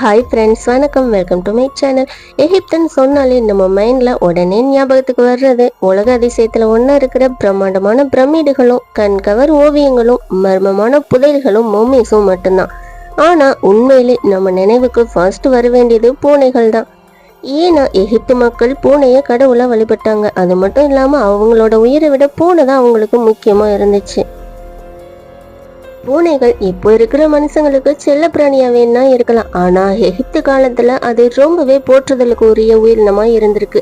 Hi friends வணக்கம். Welcome to my channel எகிப்துன்னு சொன்னாலே நம்ம மைண்டில் உடனே ஞாபகத்துக்கு வர்றது. உலக அதிசயத்தில் ஒன்றா இருக்கிற பிரம்மாண்டமான பிரமிடுகளும் கண்கவர் ஓவியங்களும் மர்மமான புதையல்களும் மொமீஸும் மட்டும்தான். ஆனால் உண்மையிலே நம்ம நினைவுக்கு ஃபர்ஸ்ட் வர வேண்டியது பூனைகள் தான். ஏன்னா எகிப்து மக்கள் பூனையை கடவுளாக வழிபட்டாங்க. அது மட்டும் இல்லாமல் அவங்களோட உயிரை விட பூனை தான் அவங்களுக்கு முக்கியமாக இருந்துச்சு. பூனைகள் இப்போ இருக்கிற மனுஷங்களுக்கு செல்ல பிராணியா வேணா இருக்கலாம். ஆனா எகிப்து காலத்துல அது ரொம்பவே போற்றுதலுக்கு உரிய உயிரினமா இருந்திருக்கு.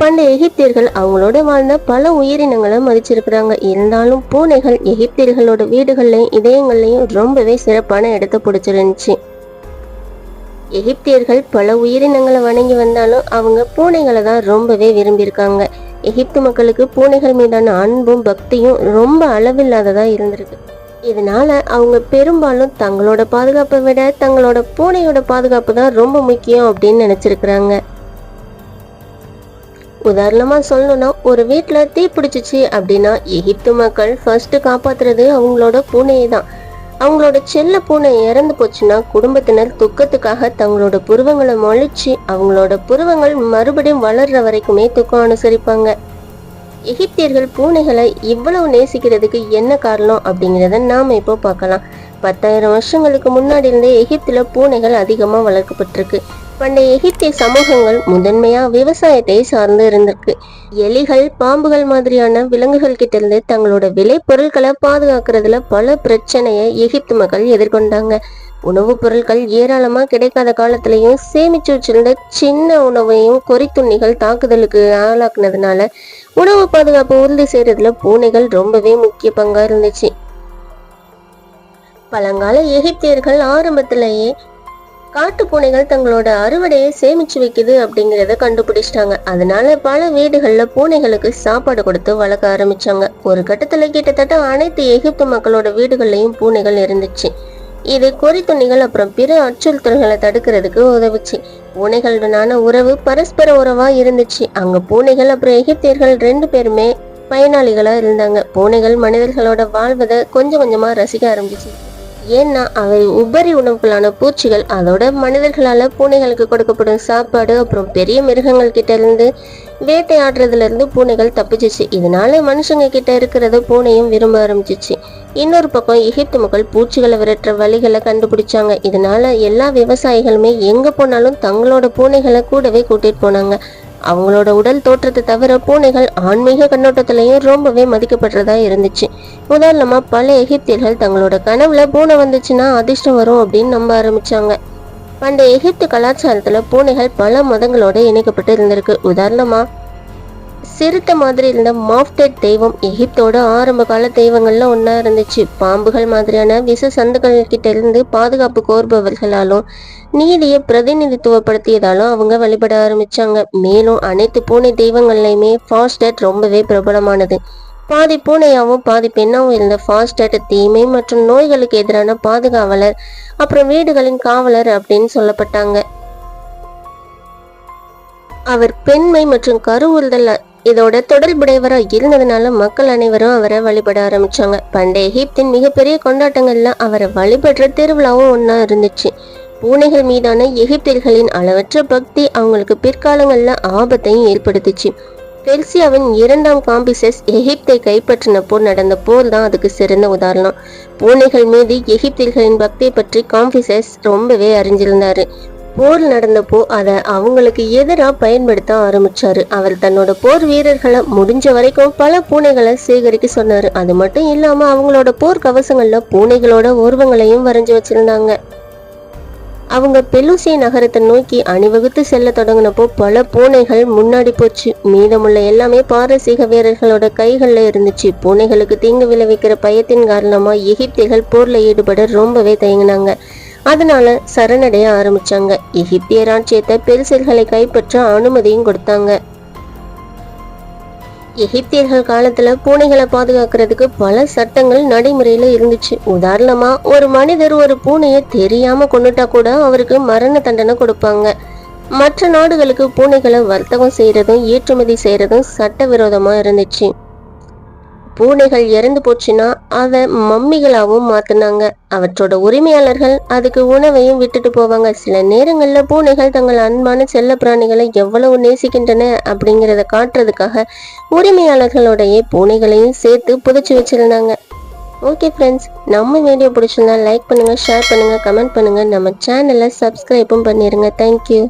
பண்டைய எகிப்தியர்கள் அவங்களோட வாழ்ந்த பல உயிரினங்களை மதிச்சிருக்கிறாங்க. இருந்தாலும் பூனைகள் எகிப்தியர்களோட வீடுகள்லையும் இதயங்கள்லையும் ரொம்பவே சிறப்பான இடத்த பிடிச்சிருந்துச்சு. எகிப்தியர்கள் பல உயிரினங்களை வணங்கி வந்தாலும் அவங்க பூனைகளை தான் ரொம்பவே விரும்பியிருக்காங்க. எகிப்து மக்களுக்கு பூனைகள் மீதான அன்பும் பக்தியும் ரொம்ப அளவில்லாததா இருந்திருக்கு. இதனால அவங்க பெரும்பாலும் தங்களோட பாதுகாப்பை விட தங்களோட பூனையோட பாதுகாப்பு தான் ரொம்ப முக்கியம் அப்படின்னு நினச்சிருக்கிறாங்க. உதாரணமாக சொல்லணும்னா ஒரு வீட்டில் தீ பிடிச்சிச்சு அப்படின்னா எகிப்து மக்கள் ஃபர்ஸ்ட் காப்பாத்துறது அவங்களோட பூனையை தான். அவங்களோட செல்ல பூனை இறந்து போச்சுன்னா குடும்பத்தினர் துக்கத்துக்காக தங்களோட புருவங்களை மொழிச்சு அவங்களோட புருவங்கள் மறுபடியும் வளர்ற வரைக்குமே துக்கம் அனுசரிப்பாங்க. எகிப்தியர்கள் பூனைகளை இவ்வளவு நேசிக்கிறதுக்கு என்ன காரணம் அப்படிங்கிறத நாம இப்போ பார்க்கலாம். பத்தாயிரம் வருஷங்களுக்கு முன்னாடி இருந்தே எகிப்தில் பூனைகள் அதிகமா வளர்க்கப்பட்டிருக்கு. பண்டைய எகிப்திய சமூகங்கள் முதன்மையா விவசாயத்தை சார்ந்து இருந்திருக்கு. எலிகள் பாம்புகள் மாதிரியான விலங்குகள் கிட்ட இருந்து தங்களோட விளை பொருட்களை பாதுகாக்கிறதுல பல பிரச்சனையை எகிப்து மக்கள் எதிர்கொண்டாங்க. உணவுப் பொருட்கள் ஏராளமா கிடைக்காத காலத்திலையும் சேமிச்சு வச்சிருந்த சின்ன உணவையும் கொறித்துண்ணிகள் தாக்குதலுக்கு ஆளாக்குனதுனால உணவு பாதுகாப்பு உறுதி செய்யறதுல பூனைகள் ரொம்பவே முக்கிய பங்கா இருந்துச்சு. பழங்கால எகிப்தியர்கள் ஆரம்பத்திலேயே காட்டு பூனைகள் தங்களோட அறுவடையை சேமிச்சு வைக்குது அப்படிங்கிறத கண்டுபிடிச்சிட்டாங்க. அதனால பல வீடுகள்ல பூனைகளுக்கு சாப்பாடு கொடுத்து வளர்க்க ஆரம்பிச்சாங்க. ஒரு கட்டத்துல கிட்டத்தட்ட அனைத்து எகிப்து மக்களோட வீடுகள்லயும் பூனைகள் இருந்துச்சு. இது கொறித்துணிகள் அப்புறம் பிற அச்சுறுத்தல்களை தடுக்கிறதுக்கு உதவுச்சு. பூனைகளுடனான உறவு பரஸ்பர உறவா இருந்துச்சு. அங்க பூனைகள் அப்புறம் எகிப்தியர்கள் ரெண்டு பேருமே பயனாளிகளா இருந்தாங்க. பூனைகள் மனிதர்களோட வாழ்வதை கொஞ்சம் கொஞ்சமா ரசிக்க ஆரம்பிச்சு ஏன்னா அவை உபரி உணவுகளான பூச்சிகள் அதோட மனிதர்களால் பூனைகளுக்கு கொடுக்கப்படும் சாப்பாடு அப்புறம் பெரிய மிருகங்கள் கிட்ட இருந்து வேட்டையாடுறதுல இருந்து பூனைகள் தப்பிச்சிச்சு. இதனால மனுஷங்க கிட்ட இருக்கிறத பூனையும் விரும்ப ஆரம்பிச்சிச்சு. இன்னொரு பக்கம் எகிப்து மக்கள் பூச்சிகளை விரட்டுற வழிகளை கண்டுபிடிச்சாங்க. இதனால எல்லா விவசாயிகளுமே எங்க போனாலும் தங்களோட பூனைகளை கூடவே கூட்டிட்டு போனாங்க. அவங்களோட உடல் தோற்றத்தை தவிர பூனைகள் ஆன்மீக கண்ணோட்டத்திலையும் ரொம்பவே மதிக்கப்படுறதா இருந்துச்சு. உதாரணமா பல எகிப்தியர்கள் தங்களோட கனவுல பூனை வந்துச்சுன்னா அதிர்ஷ்டம் வரும் அப்படின்னு நம்ப ஆரம்பிச்சாங்க. பண்டைய எகிப்து கலாச்சாரத்துல பூனைகள் பல மதங்களோட இணைக்கப்பட்டு இருந்திருக்கு. உதாரணமா சிறுத்த மாதிரி இருந்த மாஃப்டெட் தெய்வம் எகிப்தோட ஆரம்ப கால தெய்வங்கள்ல ஒன்றா இருந்துச்சு. பாம்புகள் மாதிரியான விஷ சந்துகள் கிட்ட இருந்து பாதுகாப்பு கோருபவர்களாலும் நீதியை பிரதிநிதித்துவப்படுத்தியதாலும் அவங்க வழிபட ஆரம்பிச்சாங்க. மேலும் அனைத்து பூனை தெய்வங்கள்லையுமே ஃபாஸ்டட் ரொம்பவே பிரபலமானது. பாதி பூனையாவும் பாதி பெண்ணாவும் இருந்த ஃபாஸ்டட் தீமை மற்றும் நோய்களுக்கு எதிரான பாதுகாவலர் அப்புறம் வீடுகளின் காவலர் அப்படின்னு சொல்லப்பட்டாங்க. அவர் பெண்மை மற்றும் கருவுறுதல் இதோட தொடர்புடையவராக இருந்ததுனால மக்கள் அனைவரும் அவரை வழிபட ஆரம்பிச்சாங்க. பண்டைய எகிப்தின் மிகப்பெரிய கொண்டாட்டங்கள்ல அவரை வழிபடுற திருவிழாவும் ஒன்றா இருந்துச்சு. பூனைகள் மீதான எகிப்தியர்களின் அளவற்ற பக்தி அவங்களுக்கு பிற்காலங்களில் ஆபத்தையும் ஏற்படுத்துச்சு. பெர்சியாவின் இரண்டாம் காம்பிசஸ் எகிப்தை கைப்பற்றின நடந்த போர் தான் அதுக்கு சிறந்த உதாரணம். பூனைகள் மீது எகிப்தியர்களின் பக்தியை பற்றி காம்பிசஸ் ரொம்பவே அறிஞ்சிருந்தாரு. போர் நடந்தப்போ அதை அவங்களுக்கு எதிராக பயன்படுத்த ஆரம்பிச்சாரு. அவர் தன்னோட போர் வீரர்களை முடிஞ்ச வரைக்கும் பல பூனைகளை சேகரிக்க சொன்னாரு. அது மட்டும் இல்லாம அவங்களோட போர் கவசங்கள்ல பூனைகளோட உருவங்களையும் வரைஞ்சு வச்சிருந்தாங்க. அவங்க பெலுசிய நகரத்தை நோக்கி அணிவகுத்து செல்ல தொடங்கினப்போ பல பூனைகள் முன்னாடி போச்சு. மீதமுள்ள எல்லாமே பாரசீக வீரர்களோட கைகளில் இருந்துச்சு. பூனைகளுக்கு தீங்கு விளைவிக்கிற பயத்தின் காரணமாக எகிப்திகள் போரில் ஈடுபட ரொம்பவே தயங்கினாங்க. அதனால சரணடைய ஆரம்பிச்சாங்க. எகிப்திய ராட்சியத்தை பெருசல்களை கைப்பற்ற அனுமதியும் கொடுத்தாங்க. எகிப்தியர்கள் காலத்துல பூனைகளை பாதுகாக்கிறதுக்கு பல சட்டங்கள் நடைமுறையில இருந்துச்சு. உதாரணமா ஒரு மனிதர் ஒரு பூனையை தெரியாம கொண்டுட்டா கூட அவருக்கு மரண தண்டனை கொடுப்பாங்க. மற்ற நாடுகளுக்கு பூனைகளை வர்த்தகம் செய்யறதும் ஏற்றுமதி செய்யறதும் சட்டவிரோதமா இருந்துச்சு. பூனைகள் இறந்து போச்சுன்னா அதை மம்மிகளாகவும் மாத்தினாங்க. அவற்றோட உரிமையாளர்கள் அதுக்கு உணவையும் விட்டுட்டு போவாங்க. சில நேரங்களில் பூனைகள் தங்கள் அன்பான செல்ல பிராணிகளை எவ்வளவு நேசிக்கின்றன அப்படிங்கிறத காட்டுறதுக்காக உரிமையாளர்களுடைய பூனைகளையும் சேர்த்து புதைச்சி வச்சிருந்தாங்க. ஓகே ஃப்ரெண்ட்ஸ் நம்ம வீடியோ பிடிச்சிருந்தா லைக் பண்ணுங்கள் ஷேர் பண்ணுங்கள் கமெண்ட் பண்ணுங்க. நம்ம சேனலை சப்ஸ்கிரைப்பும் பண்ணிடுங்க தேங்க்யூ